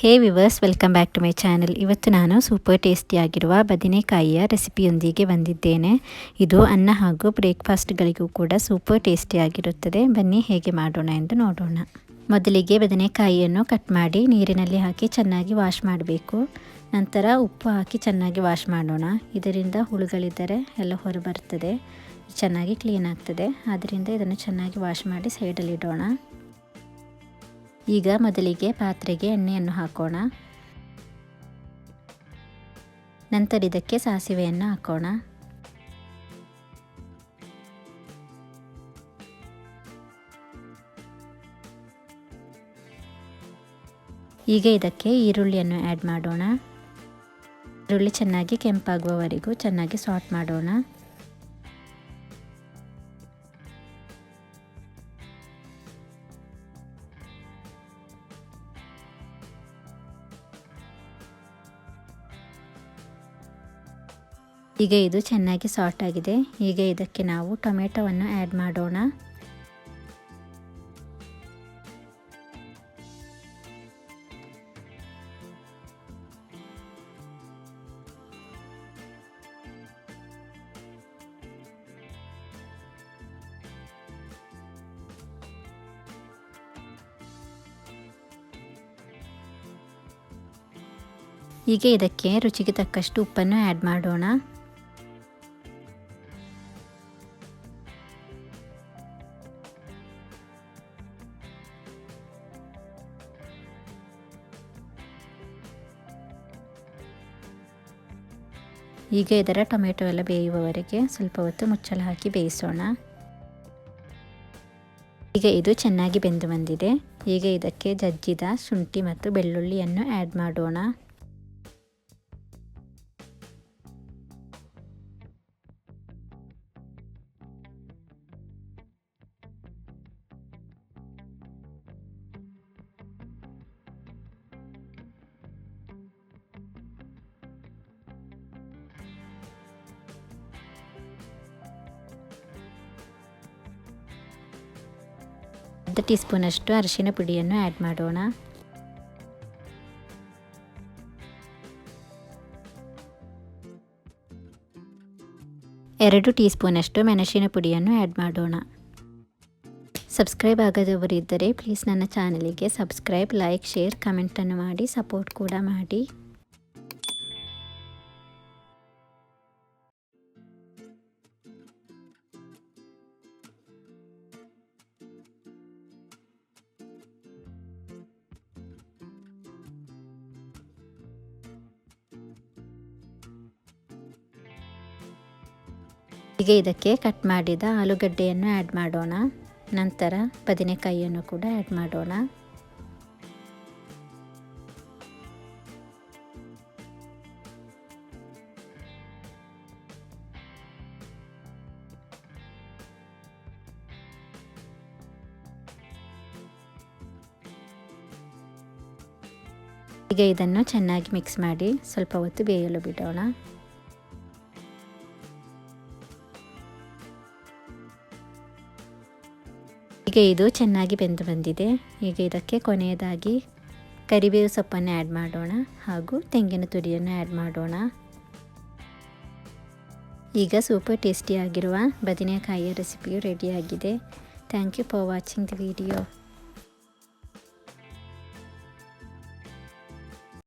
Hey viewers, welcome back to my channel. ಇವತ್ತು ನಾನು super ಟೇಸ್ಟಿಯಾಗಿರುವ ಬದನೆಕಾಯಿಯ ರೆಸಿಪಿಯೊಂದಿಗೆ ಬಂದಿದ್ದೇನೆ. ಇದು ಅನ್ನ ಹಾಗೂ ಬ್ರೇಕ್ಫಾಸ್ಟ್ಗಳಿಗೂ ಕೂಡ ಸೂಪರ್ ಟೇಸ್ಟಿಯಾಗಿರುತ್ತದೆ. ಬನ್ನಿ ಹೇಗೆ ಮಾಡೋಣ ಎಂದು ನೋಡೋಣ. ಮೊದಲಿಗೆ ಬದನೆಕಾಯಿಯನ್ನು ಕಟ್ ಮಾಡಿ ನೀರಿನಲ್ಲಿ ಹಾಕಿ ಚೆನ್ನಾಗಿ ವಾಶ್ ಮಾಡಬೇಕು. ನಂತರ ಉಪ್ಪು ಹಾಕಿ ಚೆನ್ನಾಗಿ ವಾಶ್ ಮಾಡೋಣ. ಇದರಿಂದ ಹುಳುಗಳಿದ್ದರೆ ಎಲ್ಲ ಹೊರಬರ್ತದೆ. ಚೆನ್ನಾಗಿ ಕ್ಲೀನ್ ಆಗ್ತದೆ. ಆದ್ದರಿಂದ ಇದನ್ನು ಚೆನ್ನಾಗಿ ವಾಶ್ ಮಾಡಿ ಸೈಡಲ್ಲಿ ಇಡೋಣ ಈಗ ಮೊದಲಿಗೆ ಪಾತ್ರೆಗೆ ಎಣ್ಣೆಯನ್ನು ಹಾಕೋಣ. ನಂತರ ಇದಕ್ಕೆ ಸಾಸಿವೆಯನ್ನು ಹಾಕೋಣ. ಈಗ ಇದಕ್ಕೆ ಈರುಳ್ಳಿಯನ್ನು ಆ್ಯಡ್ ಮಾಡೋಣ. ಈರುಳ್ಳಿ ಚೆನ್ನಾಗಿ ಕೆಂಪಾಗುವವರೆಗೂ ಚೆನ್ನಾಗಿ ಸಾಟ್ ಮಾಡೋಣ. ಈಗ ಇದು ಚೆನ್ನಾಗಿ ಸಾಟ್ ಆಗಿದೆ. ಈಗ ಇದಕ್ಕೆ ನಾವು ಟೊಮೆಟೊವನ್ನು ಆ್ಯಡ್ ಮಾಡೋಣ. ಈಗ ಇದಕ್ಕೆ ರುಚಿಗೆ ತಕ್ಕಷ್ಟು ಉಪ್ಪನ್ನು ಆ್ಯಡ್ ಮಾಡೋಣ. ಈಗ ಇದರ ಟೊಮೆಟೊ ಎಲ್ಲ ಬೇಯುವವರೆಗೆ ಸ್ವಲ್ಪ ಹೊತ್ತು ಮುಚ್ಚಳ ಹಾಕಿ ಬೇಯಿಸೋಣ. ಈಗ ಇದು ಚೆನ್ನಾಗಿ ಬೆಂದು ಬಂದಿದೆ. ಈಗ ಇದಕ್ಕೆ ಜಜ್ಜಿದ ಶುಂಠಿ ಮತ್ತು ಬೆಳ್ಳುಳ್ಳಿಯನ್ನು ಆ್ಯಡ್ ಮಾಡೋಣ. ಅರ್ಧ ಟೀ ಸ್ಪೂನಷ್ಟು ಅರಿಶಿನ ಪುಡಿಯನ್ನು ಆ್ಯಡ್ ಮಾಡೋಣ. ಎರಡು ಟೀ ಸ್ಪೂನಷ್ಟು ಮೆಣಸಿನ ಪುಡಿಯನ್ನು ಆ್ಯಡ್ ಮಾಡೋಣ. ಸಬ್ಸ್ಕ್ರೈಬ್ ಆಗದವರಿದ್ದರೆ ಪ್ಲೀಸ್ ನನ್ನ ಚಾನಲಿಗೆ ಸಬ್ಸ್ಕ್ರೈಬ್, ಲೈಕ್, ಶೇರ್, ಕಮೆಂಟನ್ನು ಮಾಡಿ, ಸಪೋರ್ಟ್ ಕೂಡ ಮಾಡಿ. ಈಗ ಇದಕ್ಕೆ ಕಟ್ ಮಾಡಿದ ಆಲೂಗಡ್ಡೆಯನ್ನು ಆ್ಯಡ್ ಮಾಡೋಣ. ನಂತರ ಬದನೆಕಾಯಿಯನ್ನು ಕೂಡ ಆ್ಯಡ್ ಮಾಡೋಣ. ಈಗ ಇದನ್ನು ಚೆನ್ನಾಗಿ ಮಿಕ್ಸ್ ಮಾಡಿ ಸ್ವಲ್ಪ ಹೊತ್ತು ಬೇಯಲು ಬಿಡೋಣ. ಈಗ ಇದು ಚೆನ್ನಾಗಿ ಬೆಂದು ಬಂದಿದೆ. ಈಗ ಇದಕ್ಕೆ ಕೊನೆಯದಾಗಿ ಕರಿಬೇವು ಸೊಪ್ಪನ್ನು ಆ್ಯಡ್ ಮಾಡೋಣ ಹಾಗೂ ತೆಂಗಿನ ತುರಿಯನ್ನು ಆ್ಯಡ್ ಮಾಡೋಣ. ಈಗ ಸೂಪರ್ ಟೇಸ್ಟಿಯಾಗಿರುವ ಬದನೆಕಾಯಿಯ ರೆಸಿಪಿಯು ರೆಡಿಯಾಗಿದೆ thank you for watching the video